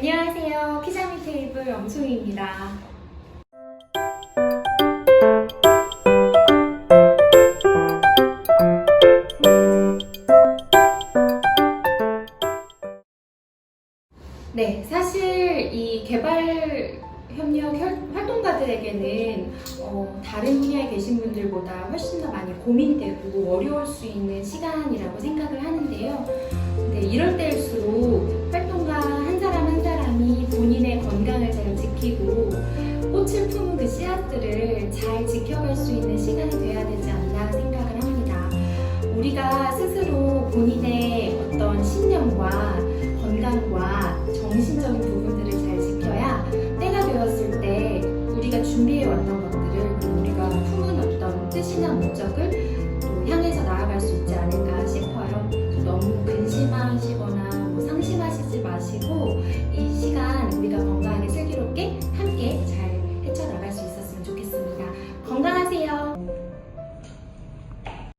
안녕하세요. 피자미 테이블 영송이입니다. 네, 사실 이 개발 협력 혈- 활동가들에게는 어, 다른 분야에 계신 분들보다 훨씬 더 많이 고민되고 어려울 수 있는 시간이라고 생각을 하는데요. 근데 이럴 때일수록 잘 지키고 꽃을 품은 그 씨앗들을 잘 지켜갈 수 있는 시간이 돼야 되지 않나 생각을 합니다. 우리가 스스로 본인의 어떤 신념과 건강과 정신적인 부분들을 잘 지켜야 때가 되었을 때 우리가 준비해 왔던 것들을 그리고 우리가 품은 어떤 뜻이나 목적을 또 향해서 나아갈 수 있지 않을까 싶어요. 너무 근심하시거나 뭐 상심하시지 마시고 이 시간 우리가 슬기롭게